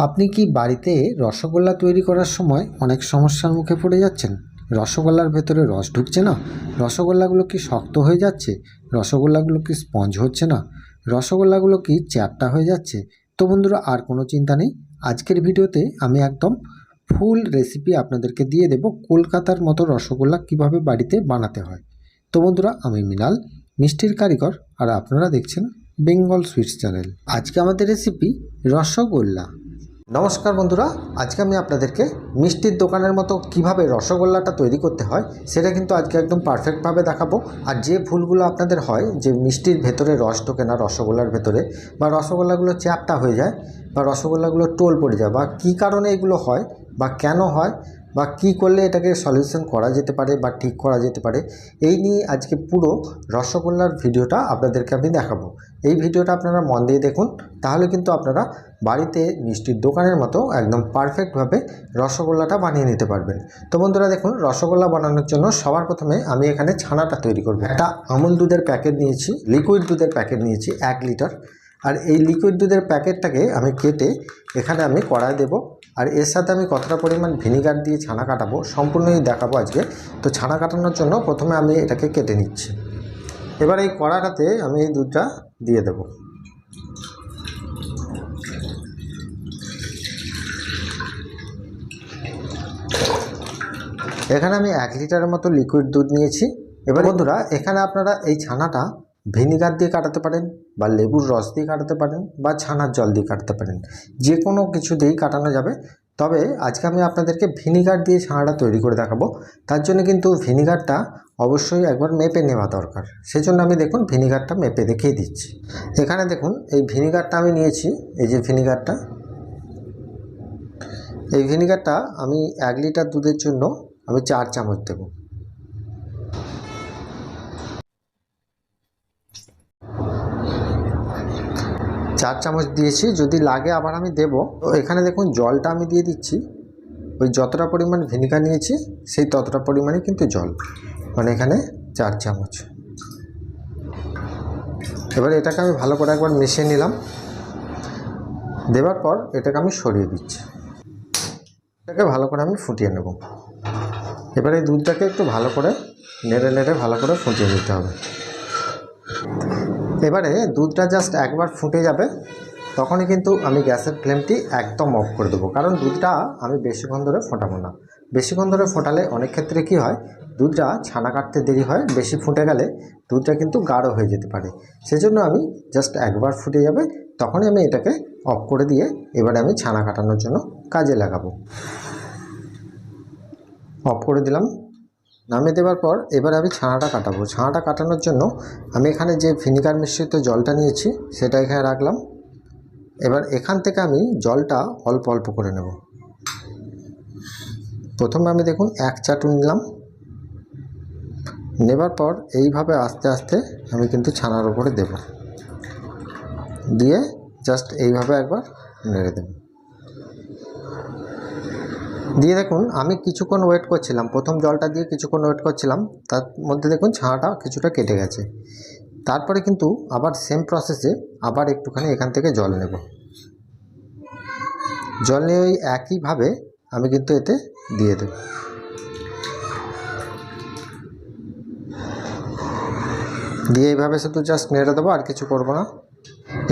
আপনি কি বাড়িতে রসগোল্লা তৈরি করার সময় অনেক সমস্যার মুখে পড়ে যাচ্ছেন? রসগোল্লার ভেতরে রস ঢুকছে না? রসগোল্লাগুলো কি শক্ত হয়ে যাচ্ছে? রসগোল্লাগুলো কি স্পঞ্জ হচ্ছে না? রসগোল্লাগুলো কি চ্যাপটা হয়ে যাচ্ছে? তো বন্ধুরা, আর কোনো চিন্তা নেই। আজকের ভিডিওতে আমি একদম ফুল রেসিপি আপনাদেরকে দিয়ে দেব কলকাতার মতো রসগোল্লা কীভাবে বাড়িতে বানাতে হয়। তো বন্ধুরা, আমি মিনাল, মিষ্টির কারিগর, আর আপনারা দেখছেন বেঙ্গল সুইটস চ্যানেল। আজকে আমাদের রেসিপি রসগোল্লা। নমস্কার বন্ধুরা, আজকে আমি আপনাদেরকে মিষ্টির দোকানের মতো কীভাবে রসগোল্লাটা তৈরি করতে হয়, সেটা কিন্তু আজকে একদম পারফেক্টভাবে দেখাবো। আর যে ভুলগুলো আপনাদের হয়, যে মিষ্টির ভেতরে রস ঢোকে না রসগোল্লার ভেতরে, বা রসগোল্লাগুলো চ্যাপটা হয়ে যায়, বা রসগোল্লাগুলো টোল পড়ে যায়, বা কী কারণে এগুলো হয়, বা কেন হয়, বা কি করলে এটাকে সলিউশন করা যেতে পারে, বা ঠিক করা যেতে পারে, এই নিয়ে আজকে পুরো রসগোল্লার ভিডিওটা আপনাদেরকে আমি দেখাবো। এই ভিডিওটা আপনারা মন দিয়ে দেখুন, তাহলে কিন্তু আপনারা বাড়িতে মিষ্টির দোকানের মতো একদম পারফেক্টভাবে রসগোল্লাটা বানিয়ে নিতে পারবেন। তো বন্ধুরা দেখুন, রসগোল্লা বানানোর জন্য সবার প্রথমে আমি এখানে ছানাটা তৈরি করব। একটা আমুল দুধের প্যাকেট নিয়েছি লিকুইড দুধের প্যাকেট নিয়েছি, এক লিটার। আর এই লিকুইড দুধের প্যাকেটটাকে আমি কেটে এখানে আমি কড়াই দেবো। আর এর সাথে আমি কতটা পরিমাণ ভিনিগার দিয়ে ছানা কাটাবো সম্পূর্ণই দেখাবো আজকে। তো ছানা কাটানোর জন্য প্রথমে আমি এটাকে কেটে নিচ্ছি। এবার এই কড়াটাতে আমি এই দুধটা দিয়ে দেবো। এখানে আমি এক লিটারের মতো লিকুইড দুধ নিয়েছি। এবার বন্ধুরা, এখানে আপনারা এই ছানাটা ভিনিগার দিয়ে কাটাতে পারেন বা লেবুর রস দিয়ে কাটাতে পারেন বা ছানার জল দিয়ে কাটতে পারেন। যে কোনো কিছু দিয়েই কাটানো যাবে। তবে আজকে আমি আপনাদেরকে ভিনিগার দিয়ে ছানাটা তৈরি করে দেখাবো। তার জন্য কিন্তু ভিনিগারটা অবশ্যই একবার মেপে নেওয়া দরকার। সেজন্য আমি দেখুন ভিনিগারটা মেপে দেখিয়ে দিচ্ছি। এখানে দেখুন এই ভিনিগারটা আমি নিয়েছি, এই যে ভিনিগারটা। এই ভিনিগারটা আমি এক লিটার দুধের জন্য আমি চার চামচ দেবো। চার চামচ দিয়েছি, যদি লাগে আবার আমি দেব। তো এখানে দেখুন, জলটা আমি দিয়ে দিচ্ছি। ওই যতটা পরিমাণ ভিনিগার নিয়েছি, সেই ততটা পরিমাণে কিন্তু জল। মানে এখানে চার চামচ। এবার এটাকে আমি ভালো করে একবার মিশিয়ে নিলাম। দেওয়ার পর এটাকে আমি সরিয়ে দিচ্ছি। এটাকে ভালো করে আমি ফুটিয়ে নেব। এবার এই দুধটাকে একটু ভালো করে, নেড়ে নেড়ে ভালো করে ফুটিয়ে নিতে হবে। এবারে দুধটা জাস্ট একবার ফুটে যাবে, তখনই কিন্তু আমি গ্যাসের ফ্লেমটি একদম অফ করে দেবো। কারণ দুধটা আমি বেশিক্ষণ ধরে ফোটাবো না। বেশিক্ষণ ধরে ফোটালে অনেক ক্ষেত্রে কি হয়, দুধটা ছানা কাটতে দেরি হয়, বেশি ফুটে গেলে দুধটা কিন্তু গাঢ় হয়ে যেতে পারে। সেজন্য আমি জাস্ট একবার ফুটে যাবে, তখনই আমি এটাকে অফ করে দিয়ে এবারে আমি ছানা কাটানোর জন্য কাজে লাগাবো। অফ করে দিলাম। নামিয়ে দেওয়ার পর এবার আমি ছানাটা কাটাবো। ছানাটা কাটানোর জন্য আমি এখানে যে ভিনিগার মিশ্রিত জলটা নিয়েছি, সেটা এখানে রাখলাম। এবার এখান থেকে আমি জলটা অল্প অল্প করে নেব। প্রথমে আমি দেখুন এক চাটুন নিলাম। নেবার পর এইভাবে আস্তে আস্তে আমি কিন্তু ছানার উপরে দেব। দিয়ে জাস্ট এইভাবে একবার নেড়ে দেব। দিয়ে দেখুন, আমি কিছুক্ষণ ওয়েট করছিলাম। প্রথম জলটা দিয়ে কিছুক্ষণ ওয়েট করছিলাম। তার মধ্যে দেখুন, ছানাটা কিছুটা কেটে গেছে। তারপরে কিন্তু আবার সেম প্রসেসে আবার একটুখানি এখান থেকে জল নেব। জল নিয়ে ওই একইভাবে আমি কিন্তু এতে দিয়ে দেব। দিয়ে এইভাবে শুধু জাস্ট নেড়ে দেবো, আর কিছু করব না।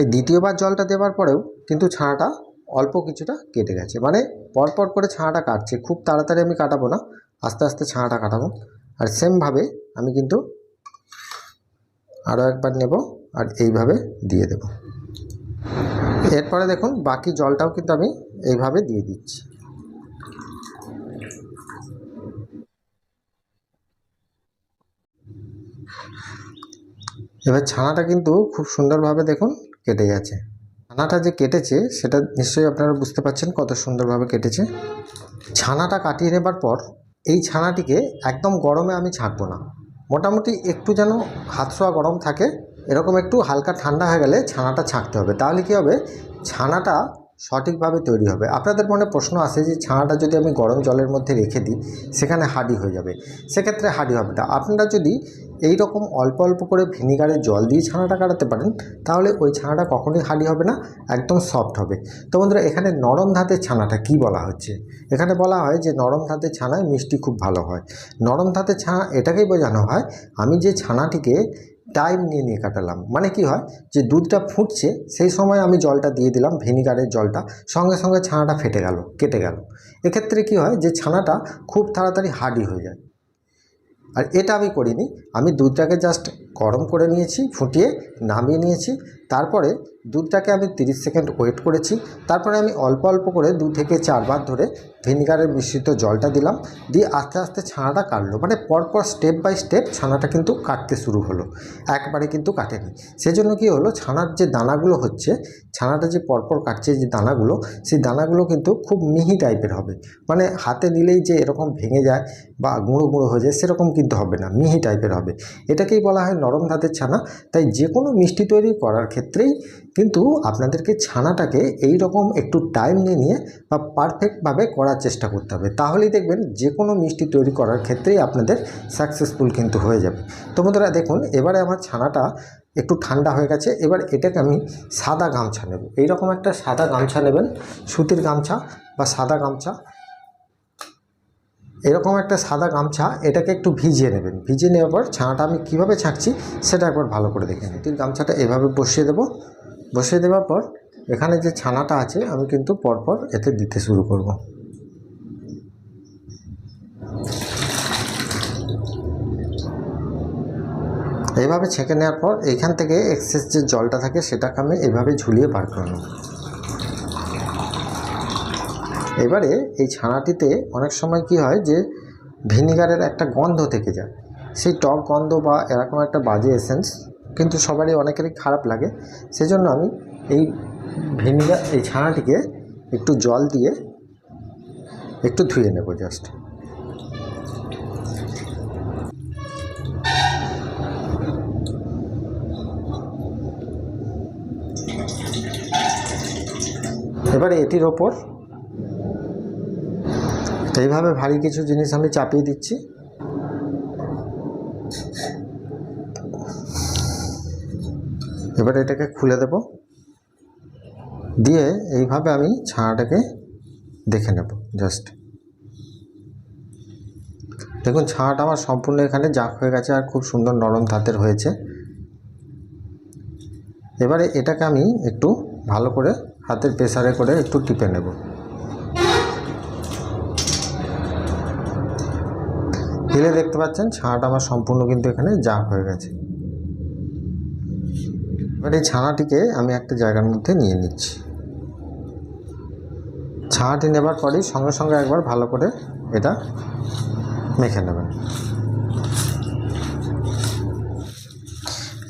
এই দ্বিতীয়বার জলটা দেওয়ার পরেও কিন্তু ছানাটা অল্প কিছুটা কেটে গেছে। মানে পরপর করে ছানাটা কাটছে। খুব তাড়াতাড়ি আমি কাটাবো না। আস্তে আস্তে ছানাটা কাটাবো। আর সেমভাবে আমি কিন্তু আরও একবার নেব আর এইভাবে দিয়ে দেব। এরপরে দেখুন, বাকি জলটাও কিন্তু আমি এইভাবে দিয়ে দিচ্ছি। এবার ছানাটা কিন্তু খুব সুন্দরভাবে দেখুন কেটে গেছে। ছানাটা যে কেটেছে, সেটা নিশ্চয়ই আপনারা বুঝতে পারছেন কত সুন্দরভাবে কেটেছে। ছানাটা কাটিয়ে নেবার পর এই ছানাটিকে একদম গরমে আমি ছাঁকবো না। মোটামুটি একটু যেন হাত ছোঁয়া গরম থাকে, এরকম একটু হালকা ঠান্ডা হয়ে গেলে ছানাটা ছাঁকতে হবে। তাহলে কী হবে? ছানাটা সঠিকভাবে তৈরি হবে। আপনাদের মনে প্রশ্ন আসে যে ছানাটা যদি আমি গরম জলের মধ্যে রেখে দিই, সেখানে হাডি হয়ে যাবে। সেক্ষেত্রে হাডি হবে না। আপনারা যদি এই রকম অল্প অল্প করে ভিনিগারের জল দিয়ে ছানাটা কাটাতে পারেন, তাহলে ওই ছানাটা কখনোই হাডি হবে না, একদম সফট হবে। তো বন্ধুরা, এখানে নরম ধাতের ছানাটা কি বলা হচ্ছে? এখানে বলা হয় যে নরম ধাতের ছানায় মিষ্টি খুব ভালো হয়। নরম ধাতের ছানা এটাকেই বোঝানো হয়, আমি যে ছানাটিকে টাইম নিয়ে নিয়ে কাটালাম। মানে কি হয় যে দুধটা ফুটছে, সেই সময় আমি জলটা দিয়ে দিলাম ভিনিগারের জলটা। সঙ্গে সঙ্গে ছানাটা ফেটে গেল, কেটে গেল। এক্ষেত্রে কি হয় যে ছানাটা খুব তাড়াতাড়ি হার্ডি হয়ে যায়। আর এটা আমি করিনি। আমি দুধটাকে জাস্ট গরম করে নিয়েছি, ফুটিয়ে নামিয়ে নিয়েছি। তারপরে দুধটাকে আমি 30 সেকেন্ড ওয়েট করেছি। তারপরে আমি অল্প অল্প করে দু থেকে চারবার ধরে ভিনিগারের মিশ্রিত জলটা দিলাম। দিয়ে আস্তে আস্তে ছানাটা কাটলো। মানে পরপর স্টেপ বাই স্টেপ ছানাটা কিন্তু কাটতে শুরু হলো। একবারে কিন্তু কাটেনি। সেজন্য কি হলো, ছানার যে দানাগুলো হচ্ছে, ছানাটা যে পরপর কাটছে যে দানাগুলো, সেই দানাগুলো কিন্তু খুব মিহি টাইপের হবে। মানে হাতে নিলেই যে এরকম ভেঙে যায় বা গুঁড়ো গুঁড়ো হয়ে যায়, সেরকম কিন্তু হবে না। মিহি টাইপের হবে। এটাকেই বলা হয় নরম ধাতের ছানা, তাই যে কোনো মিষ্টি তৈরি করার ক্ষেত্রেই কিন্তু আপনাদেরকে ছানাটাকে এই রকম একটু টাইম নিয়ে নিয়ে বা পারফেক্টভাবে করার চেষ্টা করতে হবে। তাহলেই দেখবেন যে কোনো মিষ্টি তৈরি করার ক্ষেত্রেই আপনাদের সাকসেসফুল কিন্তু হয়ে যাবে। তো বন্ধুরা দেখুন, এবারে আমার ছানাটা একটু ঠান্ডা হয়ে গেছে, এবার এটাকে আমি সাদা গামছা নেব। এইরকম একটা সাদা গামছা নেবেন, সুতির গামছা বা সাদা গামছা। এরকম একটা সাদা গামছা, এটাকে একটু ভিজিয়ে নেবেন। ভিজিয়ে নেওয়ার পর ছানাটা আমি কীভাবে ছাঁকছি, সেটা একবার ভালো করে দেখে নিই গামছাটা এভাবে বসিয়ে দেবো। বসিয়ে দেওয়ার পর এখানে যে ছানাটা আছে, আমি কিন্তু পরপর এতে দিতে শুরু করব। এইভাবে ছেঁকে নেওয়ার পর এখান থেকে এক্সেস যে জলটা থাকে, সেটাকে আমি এভাবে ঝুলিয়ে বার করে নেব। এবারে এই ছানাটিতে অনেক সময় কি হয় যে ভিনিগারের একটা গন্ধ থেকে যায়। সেই টক গন্ধ বা এরকম একটা বাজে এসেন্স কিন্তু সবারই অনেকেরই খারাপ লাগে। সেজন্য আমি এই ভিনিগার, এই ছানাটিকে একটু জল দিয়ে একটু ধুয়ে নেব জাস্ট এবারে এটির ওপর এইভাবে ভারী কিছু জিনিস আমি চাপিয়ে দিচ্ছি। এবার এটাকে খুলে দেব। দিয়ে এইভাবে আমি ছানাটাকে দেখে নেব, জাস্ট। দেখুন, ছানাটা আমার সম্পূর্ণ এখানে জাক হয়ে গেছে আর খুব সুন্দর নরম ধাতের হয়েছে। এবারে এটাকে আমি একটু ভালো করে হাতের প্রেসারে করে একটু টিপে নেব। দিলে দেখতে পাচ্ছেন, ছানাটা আমার সম্পূর্ণ কিন্তু এখানে জাক হয়ে গেছে। এবার এই ছানাটিকে আমি একটা জায়গার মধ্যে নিয়ে নিচ্ছি। ছানাটি নেবার পরেই সঙ্গে সঙ্গে একবার ভালো করে এটা মেখে নেবেন।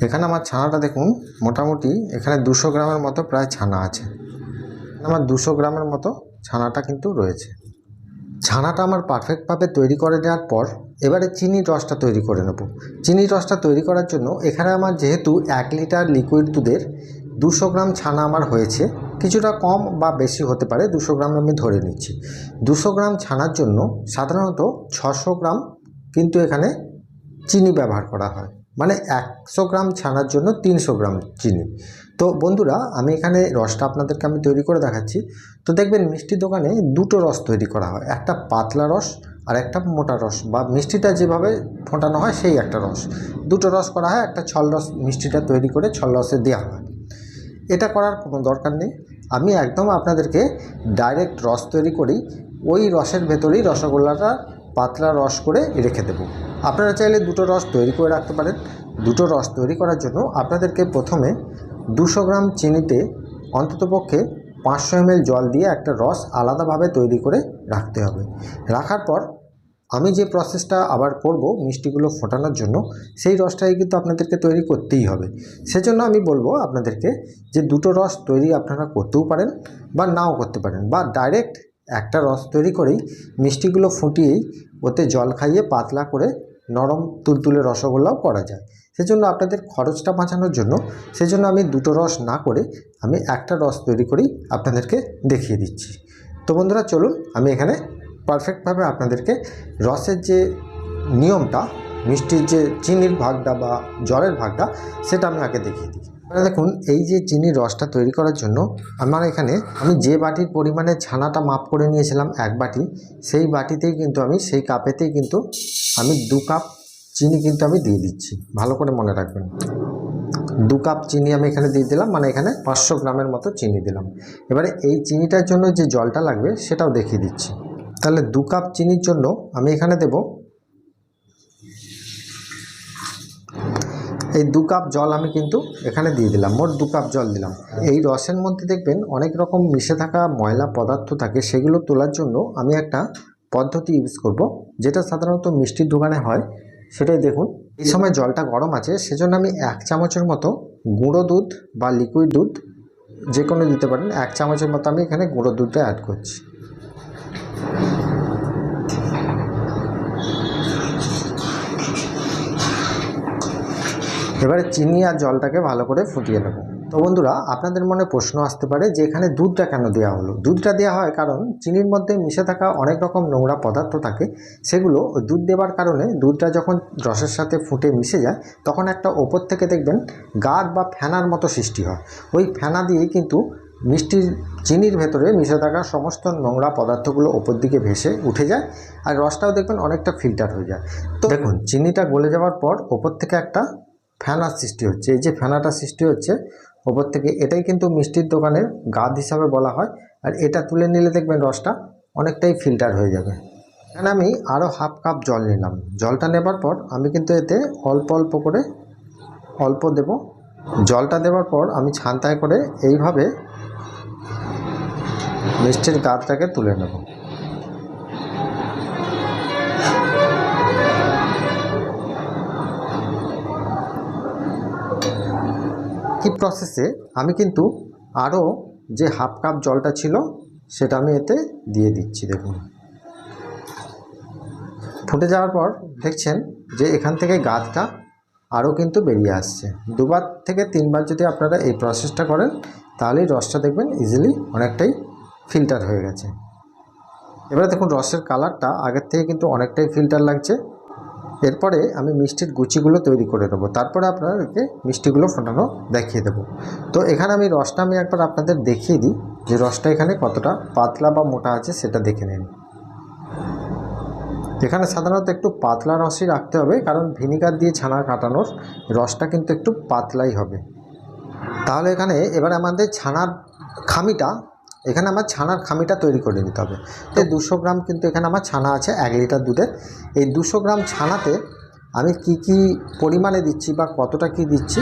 এখানে আমার ছানাটা দেখুন, মোটামুটি এখানে দুশো গ্রামের মতো প্রায় ছানা আছে। আমার দুশো গ্রামের মতো ছানাটা কিন্তু রয়েছে। ছানাটা আমার পারফেক্টভাবে তৈরি করে নেওয়ার পর, এবারে চিনির রসটা তৈরি করে নেব। চিনির রসটা তৈরি করার জন্য এখানে আমার যেহেতু এক লিটার লিকুইড দুধের দুশো গ্রাম ছানা আমার হয়েছে, কিছুটা কম বা বেশি হতে পারে, দুশো গ্রাম আমি ধরে নিচ্ছি। দুশো গ্রাম ছানার জন্য সাধারণত ছশো গ্রাম কিন্তু এখানে চিনি ব্যবহার করা হয়। মানে একশো গ্রাম ছানার জন্য তিনশো গ্রাম চিনি। তো বন্ধুরা, আমি এখানে রসটা আপনাদেরকে আমি তৈরি করে দেখাচ্ছি। তো দেখবেন মিষ্টির দোকানে দুটো রস তৈরি করা হয়। একটা পাতলা রস আর একটা মোটা রস বা মিষ্টিটা যেভাবে ফোটানো হয় সেই একটা রস। দুটো রস করা হয়, একটা ছল রস মিষ্টিটা তৈরি করে ছল রসে দেওয়া হয়। এটা করার কোনো দরকার নেই। আমি একদম আপনাদেরকে ডাইরেক্ট রস তৈরি করি, ওই রসের ভেতরেই রসগোল্লাটা পাতলা রস করে রেখে দেবো। আপনারা চাইলে দুটো রস তৈরি করে রাখতে পারেন। দুটো রস তৈরি করার জন্য আপনাদেরকে প্রথমে দুশো গ্রাম চিনিতে অন্ততপক্ষে পাঁচশো এমএল জল দিয়ে একটা রস আলাদাভাবে তৈরি করে রাখতে হবে। রাখার পর আমি যে প্রসেসটা আবার করব মিষ্টিগুলো ফোটানোর জন্য, সেই রসটাই কিন্তু আপনাদেরকে তৈরি করতেই হবে। সেজন্য আমি বলব আপনাদেরকে যে দুটো রস তৈরি আপনারা করতেও পারেন বা নাও করতে পারেন বা ডাইরেক্ট একটা রস তৈরি করেই মিষ্টিগুলো ফুটিয়েই ওতে জল খাইয়ে পাতলা করে নরম তুলতুলে রসগোল্লাও করা যায়। সেজন্য আপনাদের খরচটা বাঁচানোর জন্য সেজন্য আমি দুটো রস না করে আমি একটা রস তৈরি করেই আপনাদেরকে দেখিয়ে দিচ্ছি। তো বন্ধুরা, চলুন আমি এখানে পারফেক্টভাবে আপনাদেরকে রসের যে নিয়মটা, মিষ্টির যে চিনির ভাগটা বা জলের ভাগটা, সেটা আমি আগে দেখিয়ে দিই। এবারে দেখুন, এই যে চিনির রসটা তৈরি করার জন্য আমার এখানে আমি যে বাটির পরিমাণে ছানাটা মাপ করে নিয়েছিলাম এক বাটি, সেই বাটিতেই কিন্তু আমি, সেই কাপেতেই কিন্তু আমি দু কাপ চিনি কিন্তু আমি দিয়ে দিচ্ছি। ভালো করে মনে রাখবেন। দু কাপ চিনি আমি এখানে দিয়ে দিলাম মানে এখানে পাঁচশো গ্রামের মতো চিনি দিলাম। এবারে এই চিনিটার জন্য যে জলটা লাগবে সেটাও দেখিয়ে দিচ্ছি। তাহলে দু কাপ চিনির জন্য আমি এখানে দেব এই দু কাপ জল আমি কিন্তু এখানে দিয়ে দিলাম, মোট দু কাপ জল দিলাম। এই রসের মধ্যে দেখবেন অনেক রকম মিশে থাকা ময়লা পদার্থ থাকে, সেগুলো তোলার জন্য আমি একটা পদ্ধতি ইউজ করব, যেটা সাধারণত মিষ্টির দোকানে হয়। সেটাই দেখুন। এই সময় জলটা গরম আছে, সেজন্য আমি এক চামচের মতো গুঁড়ো দুধ বা লিকুইড দুধ যে কোনো দিতে পারেন, এক চামচের মতো আমি এখানে গুঁড়ো দুধটা অ্যাড করছি। এবারে চিনি আর জলটাকে ভালো করে ফুটিয়ে নেব। তো বন্ধুরা, আপনাদের মনে প্রশ্ন আসতে পারে যে এখানে দুধটা কেন দেওয়া হলো? দুধটা দেওয়া হয় কারণ চিনির মধ্যে মিশে থাকা অনেক রকম নোংরা পদার্থ থাকে। সেগুলো দুধ দেওয়ার কারণে দুধটা যখন রসের সাথে ফুটে মিশে যায়, তখন একটা ওপর থেকে দেখবেন গাঢ় বা ফেনার মতো সৃষ্টি হয়। ওই ফেনা দিয়েই কিন্তু মিষ্টির, চিনির ভেতরে মিশে থাকা সমস্ত নোংরা পদার্থগুলো ওপর দিকে ভেসে উঠে যায় আর রসটাও দেখবেন অনেকটা ফিল্টার হয়ে যায়। তো দেখুন, চিনিটা গলে যাওয়ার পর ওপর থেকে একটা ফেনার সৃষ্টি হচ্ছে। এই যে ফেনাটা সৃষ্টি হচ্ছে ওপর থেকে এটাই কিন্তু মিষ্টির দোকানের গাদ হিসাবে বলা হয়। আর এটা তুলে নিলে দেখবেন রসটা অনেকটাই ফিল্টার হয়ে যাবে। এখানে আমি আরও হাফ কাপ জল নিলাম। জলটা নেবার পর আমি কিন্তু এতে অল্প অল্প করে অল্প দেব। জলটা দেওয়ার পর আমি ছান্তায় করে এইভাবে মিষ্টির গাদটাকে তুলে নেব। কি প্রসেসে আমি কিন্তু আরও যে হাফ কাপ জলটা ছিল, সেটা আমি এতে দিয়ে দিচ্ছি, দেখুন। ফুটে যাওয়ার পর দেখছেন যে এখান থেকে গাছটা আরও কিন্তু বেরিয়ে আসছে। দুবার থেকে তিনবার যদি আপনারা এই প্রসেসটা করেন, তাহলেই রসটা দেখবেন ইজিলি অনেকটাই ফিল্টার হয়ে গেছে। এবারে দেখুন, রসের কালারটা আগের থেকে কিন্তু অনেকটাই ফিল্টার লাগছে। এরপরে আমি মিষ্টির গুচিগুলো তৈরি করে দেবো তারপরে আপনাদেরকে মিষ্টিগুলো ফোটানো দেখিয়ে দেবো। তো এখানে আমি রসটা আমি একবার আপনাদের দেখিয়ে দিই যে রসটা এখানে কতটা পাতলা বা মোটা আছে সেটা দেখে নিন। এখানে সাধারণত একটু পাতলা রসই রাখতে হবে, কারণ ভিনিগার দিয়ে ছানা কাটানোর রসটা কিন্তু একটু পাতলাই হবে। তাহলে এখানে এবার আমাদের ছানার খামিটা এখানে আমার ছানার খামিটা তৈরি করে নিতে হবে। তো দুশো গ্রাম কিন্তু এখানে আমার ছানা আছে, এক লিটার দুধের। এই দুশো গ্রাম ছানাতে আমি কি কি পরিমাণে দিচ্ছি বা কতটা কি দিচ্ছি,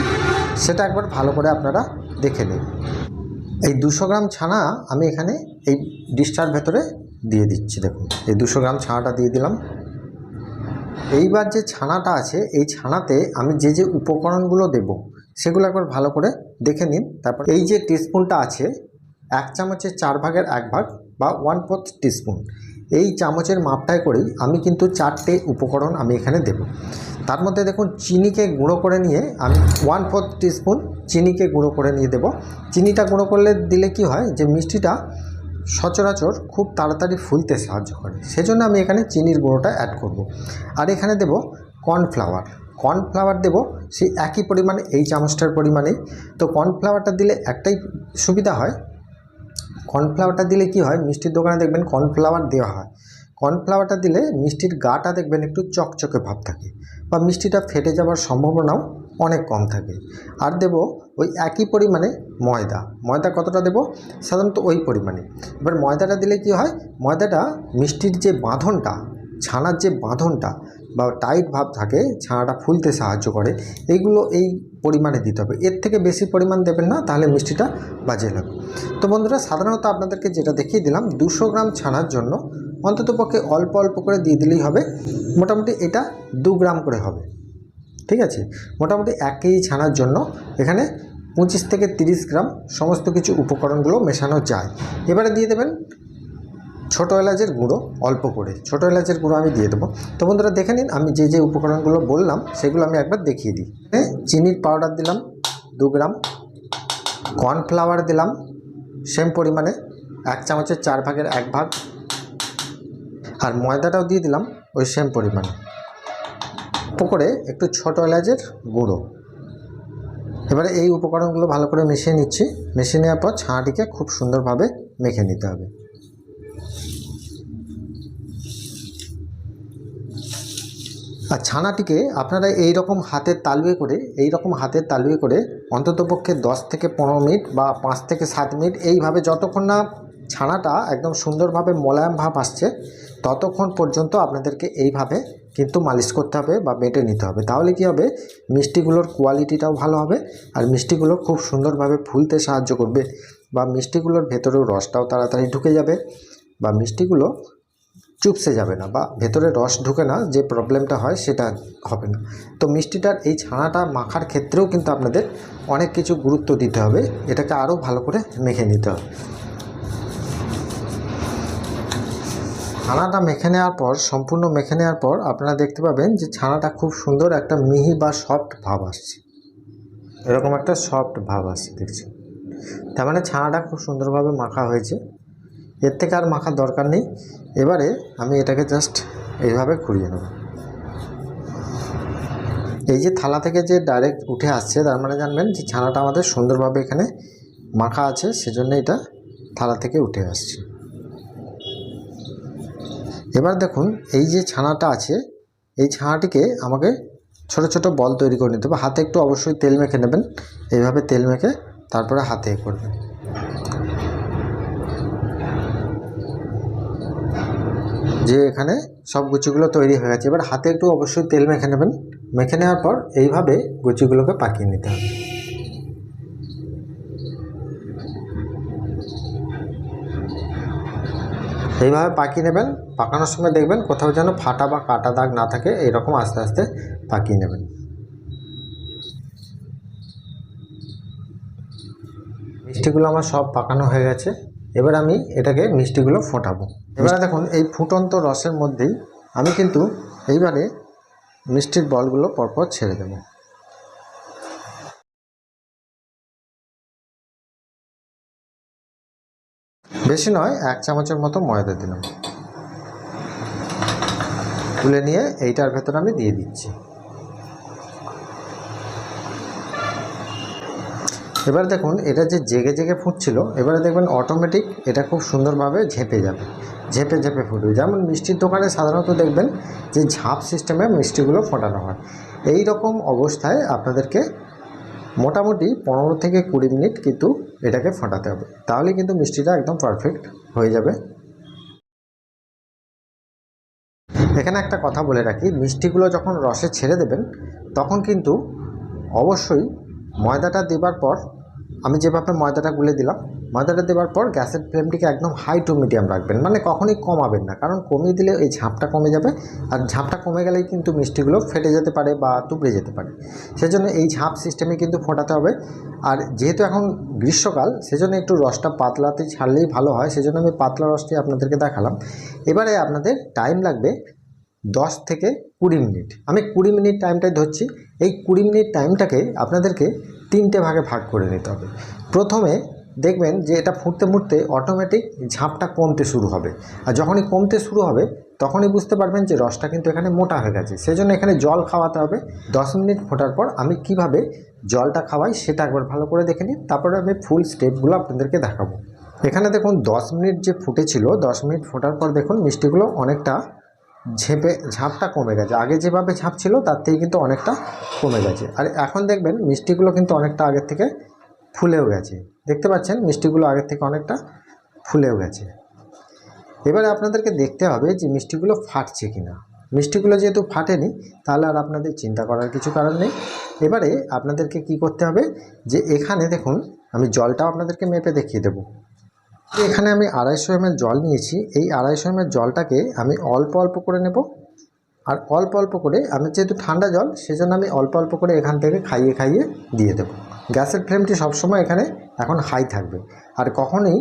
সেটা একবার ভালো করে আপনারা দেখে নিন। এই দুশো গ্রাম ছানা আমি এখানে এই ডিশটার ভেতরে দিয়ে দিচ্ছি, দেখুন। এই দুশো গ্রাম ছানাটা দিয়ে দিলাম। এইবার যে ছানাটা আছে, এই ছানাতে আমি যে যে উপকরণগুলো দেব, সেগুলো একবার ভালো করে দেখে নিন। তারপর এই যে টিস্পুনটা আছে এক চামচের চার ভাগের এক ভাগ বা ওয়ান ফোর্থ টিস্পুন এই চামচের মাপটায় করেই আমি কিন্তু চারটে উপকরণ আমি এখানে দেব। তার মধ্যে দেখুন, চিনিকে গুঁড়ো করে নিয়ে আমি ওয়ান ফোর্থ টিস্পুন চিনিকে গুঁড়ো করে নিয়ে দেব। চিনিটা গুঁড়ো করলে দিলে কি হয় যে মিষ্টিটা সচরাচর খুব তাড়াতাড়ি ফুলতে সাহায্য করে। সেজন্য আমি এখানে চিনির গুঁড়োটা অ্যাড করব। আর এখানে দেব কর্নফ্লাওয়ার কর্নফ্লাওয়ার দেব সেই একই পরিমাণে, এই চামচটার পরিমাণেই। তো কর্নফ্লাওয়ারটা দিলে একটাই সুবিধা হয় কর্নফ্লাওয়ারটা দিলে কি হয়? মিষ্টির দোকানে দেখবেন কর্নফ্লাওয়ার দেওয়া হয়। কর্নফ্লাওয়ারটা দিলে মিষ্টির গাটা দেখবেন একটু চকচকে ভাব থাকে বা মিষ্টিটা ফেটে যাওয়ার সম্ভাবনাও অনেক কম থাকে। আর দেব ওই একই পরিমাণে ময়দা। ময়দা কতটা দেব? সাধারণত ওই পরিমাণে। এবার ময়দাটা দিলে কি হয়? ময়দাটা মিষ্টির যে বাঁধনটা, ছানার যে বাঁধনটা বা টাইট ভাব থাকে, ছানাটা ফুলতে সাহায্য করে, এইগুলো এই পরিমাণে দিতে হবে। এর থেকে বেশি পরিমাণ দেবেন না, তাহলে মিষ্টিটা বাজে লাগবে। তো বন্ধুরা, সাধারণত আপনাদেরকে যেটা দেখিয়ে দিলাম, দুশো গ্রাম ছানার জন্য অন্ততপক্ষে অল্প অল্প করে দিয়ে দিলেই হবে। মোটামুটি এটা দু গ্রাম করে হবে। ঠিক আছে? মোটামুটি এক কেজি ছানার জন্য এখানে পঁচিশ থেকে তিরিশ গ্রাম সমস্ত কিছু উপকরণগুলো মেশানো যায়। এবারে দিয়ে দেবেন ছোটো এলাচের গুঁড়ো অল্প করে। ছোটো এলাচের গুঁড়ো আমি দিয়ে দেবো। তো বন্ধুরা দেখে নিন, আমি যে যে উপকরণগুলো বললাম, সেগুলো আমি একবার দেখিয়ে দিই। চিনির পাউডার দিলাম, দু গ্রাম। কর্নফ্লাওয়ার দিলাম সেম পরিমাণে, এক চামচের চার ভাগের এক ভাগ। আর ময়দাটাও দিয়ে দিলাম, ওই সেম পরিমাণে। করে একটু ছোটো এলাচের গুঁড়ো। এবারে এই উপকরণগুলো ভালো করে মিশিয়ে নিচ্ছি। মিশিয়ে নেওয়ার পর ছানাটিকে খুব সুন্দরভাবে মেখে নিতে হবে। আর ছানাটিকে আপনারা এই রকম হাতের তালুয়ে করে এই রকম হাতের তালুয়ে করে অন্ততপক্ষে দশ থেকে পনেরো মিনিট বা পাঁচ থেকে সাত মিনিট এইভাবে যতক্ষণ না ছানাটা একদম সুন্দরভাবে মোলায়েম ভাব আসছে, ততক্ষণ পর্যন্ত আপনাদেরকে এইভাবে কিন্তু মালিশ করতে হবে বা বেটে নিতে হবে। তাহলে কি হবে? মিষ্টিগুলোর কোয়ালিটিটাও ভালো হবে আর মিষ্টিগুলো খুব সুন্দরভাবে ফুলতে সাহায্য করবে বা মিষ্টিগুলোর ভেতরেও রসটাও তাড়াতাড়ি ঢুকে যাবে বা মিষ্টিগুলো চুপসে যাবে না বা ভেতরে রস ঢুকে না, যে প্রবলেমটা হয় সেটা হবে না। তো মিষ্টিটার এই ছানাটা মাখার ক্ষেত্রেও কিন্তু আপনাদের অনেক কিছু গুরুত্ব দিতে হবে, এটাকে আরও ভালো করে মেখে নিতে হবে। ছানাটা মেখে নেওয়ার পর, সম্পূর্ণ মেখে নেওয়ার পর আপনারা দেখতে পাবেন যে ছানাটা খুব সুন্দর একটা মিহি বা সফট ভাব আসছে। এরকম একটা সফট ভাব আসছে দেখছি তার মানে ছানাটা খুব সুন্দরভাবে মাখা হয়েছে। এর থেকে আর মাখার দরকার নেই। এবারে আমি এটাকে জাস্ট এইভাবে ঘুরিয়ে নেব। এই যে থালা থেকে যে ডাইরেক্ট উঠে আসছে, তার মানে জানবেন যে ছানাটা আমাদের সুন্দরভাবে এখানে মাখা আছে, সেজন্য এটা থালা থেকে উঠে আসছে। এবার দেখুন, এই যে ছানাটা আছে, এই ছানাটিকে আমাকে ছোট ছোট বল তৈরি করে নিতে হবে। হাতে একটু অবশ্যই তেল মেখে নেবেন। এইভাবে তেল মেখে তারপরে হাতে করবেন। যে এখানে সব গুচিগুলো তৈরি হয়ে গেছে। এবার হাতে একটু অবশ্যই তেল মেখে নেবেন। মেখে নেওয়ার পর এইভাবে গুচিগুলোকে পাকিয়ে নিতে হবে। এইভাবে পাকিয়ে নেবেন। পাকানোর সময় দেখবেন কোথাও যেন ফাটা বা কাটা দাগ না থাকে, এরকম আস্তে আস্তে পাকিয়ে নেবেন। মিষ্টিগুলো আমার সব পাকানো হয়ে গেছে। এবার আমি এটাকে মিষ্টিগুলো ফোটাবো। এবারে দেখুন, এই ফুটন্ত রসের মধ্যেই আমি কিন্তু এইবারে মিষ্টির বলগুলো পরপর ছেড়ে দেব। বেশি নয়, এক চামচের মতো ময়দা দিলাম। তুলে নিয়ে এইটার ভেতরে আমি দিয়ে দিচ্ছি। এবার দেখুন, এটা যে জেগে জেগে ফুটছিল, এবারে দেখবেন অটোমেটিক এটা খুব সুন্দরভাবে ঝেঁপে যাবে, ঝেঁপে ঝেঁপে ফুটবে। যেমন মিষ্টির দোকানে সাধারণত দেখবেন যে ঝাঁপ সিস্টেমে মিষ্টিগুলো ফোটানো হয়। এই রকম অবস্থায় আপনাদেরকে মোটামুটি পনেরো থেকে কুড়ি মিনিট কিন্তু এটাকে ফোটাতে হবে। তাহলে কিন্তু মিষ্টিটা একদম পারফেক্ট হয়ে যাবে। এখানে একটা কথা বলে রাখি, মিষ্টিগুলো যখন রসে ছেড়ে দেবেন, তখন কিন্তু অবশ্যই ময়দাটা দেবার পর আমি যেভাবে ময়দাটা গুলে দিলাম, ময়দাটা দেওয়ার পর গ্যাসের ফ্লেমটিকে একদম হাই টু মিডিয়াম রাখবেন মানে কখনই কমাবেন না। কারণ কমিয়ে দিলে এই ঝাঁপটা কমে যাবে, আর ঝাঁপটা কমে গেলেই কিন্তু মিষ্টিগুলো ফেটে যেতে পারে বা তুবড়ে যেতে পারে। সেজন্য এই ঝাঁপ সিস্টেমে কিন্তু ফোটাতে হবে। আর যেহেতু এখন গ্রীষ্মকাল, সেজন্য একটু রসটা পাতলাতে ছাড়লেই ভালো হয়। সেজন্য আমি পাতলা রসটি আপনাদেরকে দেখালাম। এবারে আপনাদের টাইম লাগবে দশ থেকে কুড়ি মিনিট। আমি কুড়ি মিনিট টাইমটাই ধরছি। এই কুড়ি মিনিট টাইমটাকে আপনাদেরকে তিনটে ভাগে ভাগ করে নিতে হবে। প্রথমে দেখবেন যে এটা ফুটতে ফুটতে অটোমেটিক ঝাঁপটা কমতে শুরু হবে। আর যখনই কমতে শুরু হবে, তখনই বুঝতে পারবেন যে রসটা কিন্তু এখানে মোটা হয়ে গেছে। সেই জন্য এখানে জল খাওয়াতে হবে। দশ মিনিট ফোটার পর আমি কীভাবে জলটা খাওয়াই সেটা একবার ভালো করে দেখে নিন। তারপরে আমি ফুল স্টেপগুলো আপনাদেরকে দেখাবো। এখানে দেখুন দশ মিনিট যে ফুটেছিল, দশ মিনিট ফোটার পর দেখুন মিষ্টিগুলো অনেকটা ঝেঁপে, ঝাঁপটা কমে গেছে। আগে যেভাবে ঝাঁপ ছিল, তার থেকে কিন্তু অনেকটা কমে গেছে। আর এখন দেখবেন, মিষ্টিগুলো কিন্তু অনেকটা আগের থেকে ফুলেও গেছে। দেখতে পাচ্ছেন, মিষ্টিগুলো আগের থেকে অনেকটা ফুলেও গেছে। এবারে আপনাদেরকে দেখতে হবে যে মিষ্টিগুলো ফাটছে কি না মিষ্টিগুলো যেহেতু ফাটেনি, তাহলে আর আপনাদের চিন্তা করার কিছু কারণ নেই। এবারে আপনাদেরকে কি করতে হবে যে, এখানে দেখুন, আমি জলটাও আপনাদেরকে মেপে দেখিয়ে দেবো। এখানে আমি আড়াইশো এমএল জল নিয়েছি। এই আড়াইশো এমএল জলটাকে আমি অল্প অল্প করে নেব। আর অল্প অল্প করে আমি যেহেতু ঠান্ডা জল, সেজন্য আমি অল্প অল্প করে এখান থেকে খাইয়ে খাইয়ে দিয়ে দেবো। গ্যাসের ফ্লেমটি সবসময় এখানে এখন হাই থাকবে। আর কখনোই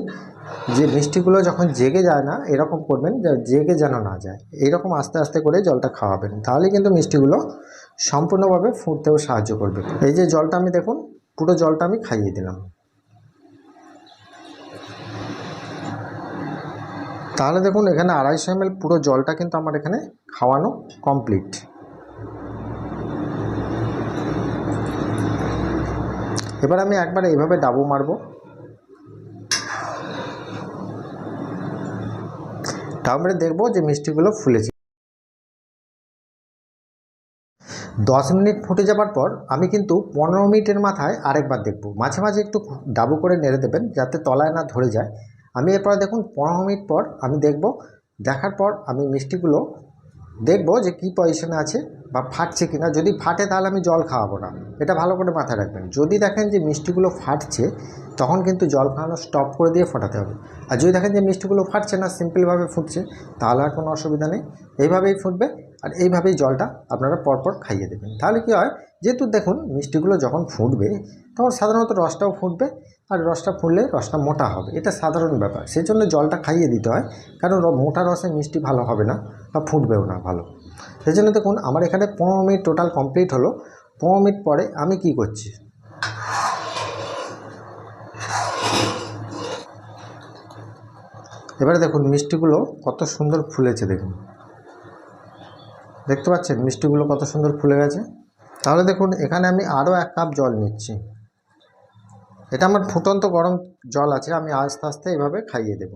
যে মিষ্টিগুলো যখন জেগে যায় না, এরকম করবেন যে জেগে যেন না যায়। এরকম আস্তে আস্তে করে জলটা খাওয়াবেন। তাহলে কিন্তু মিষ্টিগুলো সম্পূর্ণভাবে ফুটতেও সাহায্য করবে। এই যে জলটা আমি দেখুন, পুরো জলটা আমি খাইয়ে দিলাম। তাহলে দেখুন, এখানে আড়াইশো এমএল পুরো জলটা কিন্তু আমার এখানে খাওয়ানো কমপ্লিট এবার আমি একবার এইভাবে ডাবু মারবো। ডাবু মেরে দেখব যে মিষ্টিগুলো ফুলেছে। দশ মিনিট ফুটে যাবার পর আমি কিন্তু পনেরো মিনিটের মাথায় আরেকবার দেখব। মাঝে মাঝে একটু ডাবু করে নেড়ে দেবেন যাতে তলায় না ধরে যায়। আমি এরপর দেখুন পনেরো মিনিট পর আমি দেখব, দেখার পর আমি মিষ্টিগুলো দেখব যে কি পজিশনে আছে বা ফাটছে কিনা যদি ফাটে তাহলে আমি জল খাওয়াবো না। এটা ভালো করে মাথায় রাখবেন। যদি দেখেন যে মিষ্টিগুলো ফাটছে তখন কিন্তু জল খাওয়ানো স্টপ করে দিয়ে ফোটাতে হবে। আর যদি দেখেন যে মিষ্টিগুলো ফাটছে না সিম্পলভাবে ফুটছে, তাহলে আর কোনো অসুবিধা নেই। এইভাবেই ফুটবে আর এইভাবেই জলটা আপনারা পরপর খাইয়ে দেবেন। তাহলে কি হয়, যেহেতু দেখুন মিষ্টিগুলো যখন ফুটবে, তখন সাধারণত রসটাও ফুটবে আর রসটা ফুটলে রসটা মোটা হবে। এটা সাধারণ ব্যাপার। সেই জন্য জলটা খাইয়ে দিতে হয়, কারণ মোটা রসে মিষ্টি ভালো হবে না বা ফুটবেও না ভালো। সেই জন্য দেখুন, আমার এখানে পনেরো মিনিট টোটাল কমপ্লিট হলো। পনেরো মিনিট পরে আমি কি করছি? এবারে দেখুন, মিষ্টিগুলো কত সুন্দর ফুলেছে, দেখুন। দেখতে পাচ্ছেন, মিষ্টিগুলো কত সুন্দর ফুলে গেছে। তাহলে দেখুন, এখানে আমি আরও এক কাপ জল নিচ্ছি। এটা আমার ফুটন্ত গরম জল আছে, আমি আস্তে আস্তে এভাবে খাইয়ে দেব।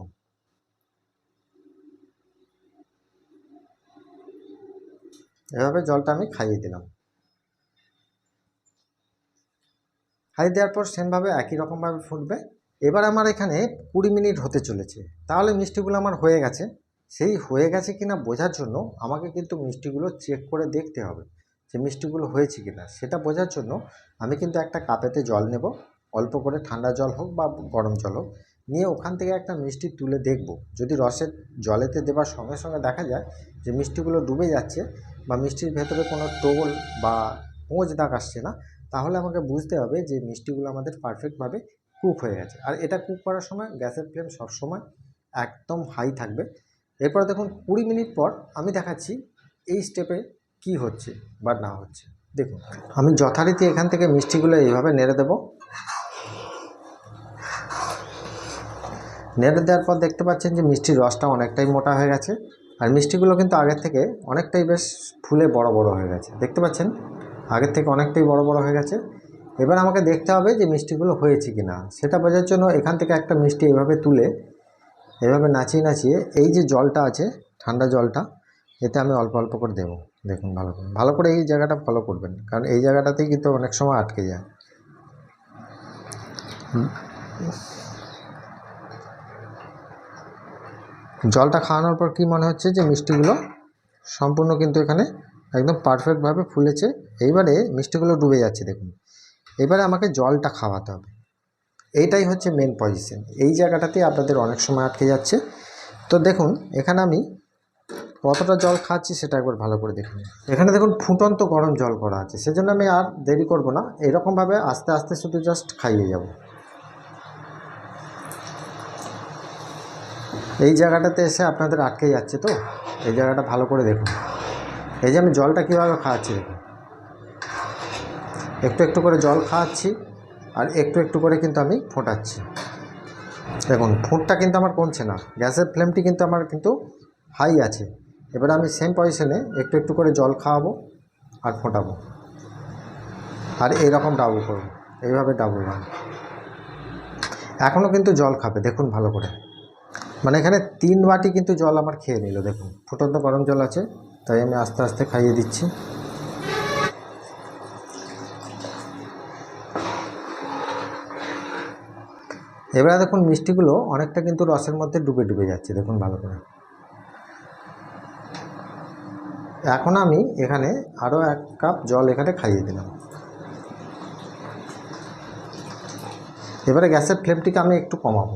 এভাবে জলটা আমি খাইয়ে দিলাম। খাইয়ে দেওয়ার পর সেমভাবে একই রকমভাবে ফুটবে। এবার আমার এখানে কুড়ি মিনিট হতে চলেছে। তাহলে মিষ্টিগুলো আমার হয়ে গেছে। সেই হয়ে গেছে কিনা বোঝার জন্য আমাকে কিন্তু মিষ্টিগুলো চেক করে দেখতে হবে যে মিষ্টিগুলো হয়েছে কিনা। সেটা বোঝার জন্য আমি কিন্তু একটা কাপেতে জল নেব। অল্প করে ঠান্ডা জল হোক বা গরম জল হোক নিয়ে ওখান থেকে একটা মিষ্টি তুলে দেখব। যদি রসের জলেতে দেবার সঙ্গে সঙ্গে দেখা যায় যে মিষ্টিগুলো ডুবে যাচ্ছে বা মিষ্টির ভেতরে কোনো টোল বা পোঁচ দাগ আসছে না, তাহলে আমাকে বুঝতে হবে যে মিষ্টিগুলো আমাদের পারফেক্টভাবে কুক হয়ে গেছে। আর এটা কুক করার সময় গ্যাসের ফ্লেম সবসময় একদম হাই থাকবে। এরপর দেখুন, কুড়ি মিনিট পর আমি দেখাচ্ছি এই স্টেপে কি হচ্ছে বা না হচ্ছে। দেখুন, আমি যথারীতি এখান থেকে মিষ্টিগুলো এইভাবে নেড়ে দেব। নেড়ে দেওয়ার পর দেখতে পাচ্ছেন যে মিষ্টির রসটা অনেকটাই মোটা হয়ে গেছে। আর মিষ্টিগুলো কিন্তু আগের থেকে অনেকটাই বেশ ফুলে বড় বড় হয়ে গেছে। দেখতে পাচ্ছেন? আগের থেকে অনেকটাই বড় বড় হয়ে গেছে। এবার আমাকে দেখতে হবে যে মিষ্টিগুলো হয়েছে কি না সেটা বোঝার জন্য এখান থেকে একটা মিষ্টি এভাবে তুলে, এভাবে নাচিয়ে নাচিয়ে এই যে জলটা আছে, ঠান্ডা জলটা, এতে আমি অল্প অল্প করে দেবো। দেখুন, ভালো করে। ভালো করে এই জায়গাটা ফলো করবেন। কারণ এই জায়গাটাতেই কিন্তু অনেক সময় আটকে যায়। জলটা খাওয়ানোর পর কি মনে হচ্ছে যে মিষ্টিগুলো সম্পূর্ণ কিন্তু এখানে একদম পারফেক্টভাবে ফুলেছে? এইবারে মিষ্টিগুলো ডুবে যাচ্ছে, দেখুন। এবারে আমাকে জলটা খাওয়াতে হবে। এইটাই হচ্ছে মেন পজিশন এই জায়গাটাতে আপনাদের অনেক সময় আটকে যাচ্ছে। তো দেখুন, এখানে আমি কতটা জল খাচ্ছি সেটা একবার ভালো করে দেখুন এখানে দেখুন, ফুটন্ত গরম জল করা আছে। সেজন্য আমি আর দেরি করব না। এরকমভাবে আস্তে আস্তে শুধু জাস্ট খাইয়ে যাব। এই জায়গাটাতে এসে আপনাদের আটকে যাচ্ছে তো? এই জায়গাটা ভালো করে দেখুন। এই যে আমি জলটা কীভাবে খাওয়াচ্ছি দেখুন। একটু একটু করে জল খাওয়াচ্ছি আর একটু একটু করে কিন্তু আমি ফোটাচ্ছি। দেখুন, ফুটটা কিন্তু আমার কমছে না। গ্যাসের ফ্লেমটি কিন্তু আমার কিন্তু হাই আছে। এবার আমি সেম পজিশনে একটু একটু করে জল খাওয়াবো আর ফোটাবো। আর এইরকম ডাবু করব। এইভাবে ডাবু বানাবো। এখনও কিন্তু জল খাবে, দেখুন ভালো করে। মানে এখানে তিন বাটি কিন্তু জল আমার খেয়ে নিল, দেখুন। ফুটন্ত গরম জল আছে, তাই আমি আস্তে আস্তে খাইয়ে দিচ্ছি। এবারে দেখুন মিষ্টিগুলো অনেকটা কিন্তু রসের মধ্যে ডুবে ডুবে যাচ্ছে, দেখুন ভালো করে। এখন আমি এখানে আরও এক কাপ জল এখানে খাইয়ে দিলাম। এবারে গ্যাসের ফ্লেমটিকে আমি একটু কমাবো।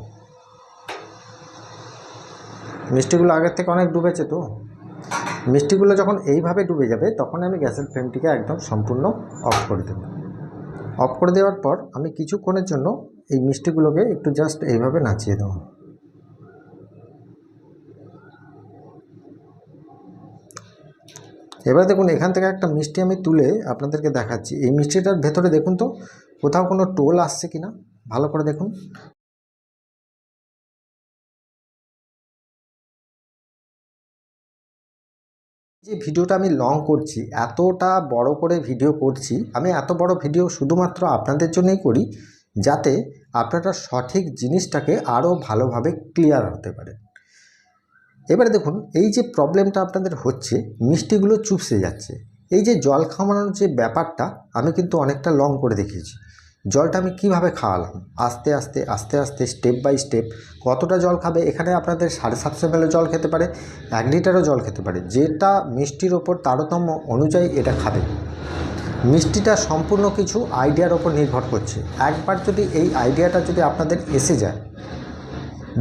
মিষ্টিগুলো আগের থেকে অনেক ডুবেছে তো। মিষ্টিগুলো যখন এইভাবে ডুবে যাবে, তখন আমি গ্যাসের ফ্লেমটিকে একদম সম্পূর্ণ অফ করে দেব। অফ করে দেওয়ার পর আমি কিছুক্ষণের জন্য এই মিষ্টিগুলোকে একটু জাস্ট এইভাবে নাচিয়ে দেবো। এবার দেখুন, এখান থেকে একটা মিষ্টি আমি তুলে আপনাদেরকে দেখাচ্ছি। এই মিষ্টিটার ভেতরে দেখুন তো, কোথাও কোনো টোল আসছে কিনা? ভালো করে দেখুন। যে ভিডিওটা আমি লং করছি, এতটা বড় করে ভিডিও করছি, আমি এত বড় ভিডিও শুধুমাত্র আপনাদের জন্যই করি যাতে আপনারা সঠিক জিনিসটাকে আরও ভালোভাবে ক্লিয়ার হতে পারে এবারে দেখুন, এই যে প্রবলেমটা আপনাদের হচ্ছে, মিষ্টিগুলো চুপসে যাচ্ছে। এই যে জল খাওয়ানোর যে ব্যাপারটা, আমি কিন্তু অনেকটা লং করে দেখিয়েছি। জলটা আমি কীভাবে খাওয়ালাম? আস্তে আস্তে আস্তে আস্তে স্টেপ বাই স্টেপ কতটা জল খাবে? এখানে আপনাদের সাড়ে সাতশো এমএলও জল খেতে পারে, এক লিটারও জল খেতে পারে। যেটা মিষ্টির ওপর তারতম্য অনুযায়ী এটা খাবে। মিষ্টিটা সম্পূর্ণ কিছু আইডিয়ার ওপর নির্ভর করছে। একবার যদি এই আইডিয়াটা যদি আপনাদের এসে যায়,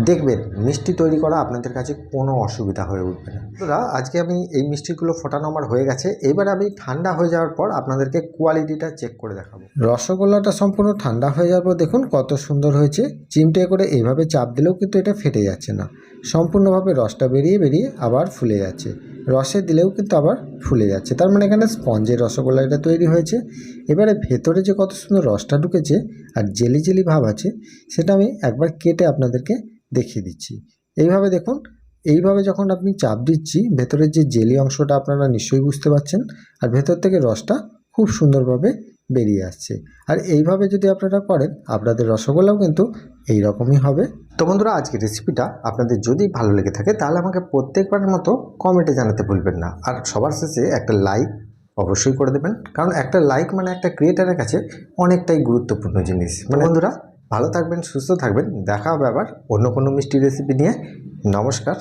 দেখবেন মিষ্টি তৈরি করা আপনাদের কাছে কোনো অসুবিধা হয়ে উঠবে না। বন্ধুরা, আজকে আমি এই মিষ্টিগুলো ফোটানো আমার হয়ে গেছে। এবার আমি ঠান্ডা হয়ে যাওয়ার পর আপনাদেরকে কোয়ালিটিটা চেক করে দেখাবো। রসগোল্লাটা সম্পূর্ণ ঠান্ডা হয়ে যাওয়ার পর দেখুন কত সুন্দর হয়েছে। চিমটে করে এইভাবে চাপ দিলেও কিন্তু এটা ফেটে যাচ্ছে না। সম্পূর্ণভাবে রসটা বেরিয়ে বেরিয়ে আবার ফুলে যাচ্ছে। রসে দিলেও কিন্তু আবার ফুলে যাচ্ছে। তার মানে এখানে স্পঞ্জের রসগোল্লা এটা তৈরি হয়েছে। এবারে ভেতরে যে কত সুন্দর রসটা ঢুকেছে আর জেলি জেলি ভাব আছে, সেটা আমি একবার কেটে আপনাদেরকে দেখিয়ে দিচ্ছি। এইভাবে দেখুন, এইভাবে যখন আপনি চাপ দিচ্ছি, ভেতরের যে জেলি অংশটা আপনারা নিশ্চয়ই বুঝতে পারছেন আর ভেতর থেকে রসটা খুব সুন্দরভাবে বেরিয়ে আসছে। আর এইভাবে যদি আপনারা করেন, আপনাদের রসগোল্লাও কিন্তু এই রকমই হবে। তো বন্ধুরা, আজকের রেসিপিটা আপনাদের যদি ভালো লেগে থাকে, তাহলে আমাকে প্রত্যেকবারের মতো কমেন্টে জানাতে ভুলবেন না। আর সবার শেষে একটা লাইক অবশ্যই করে দেবেন। কারণ একটা লাইক মানে একটা ক্রিয়েটারের কাছে অনেকটাই গুরুত্বপূর্ণ জিনিস। মানে বন্ধুরা, ভালো থাকবেন, সুস্থ থাকবেন। দেখা হবে আবার অন্য কোনো মিষ্টি রেসিপি নিয়ে। নমস্কার।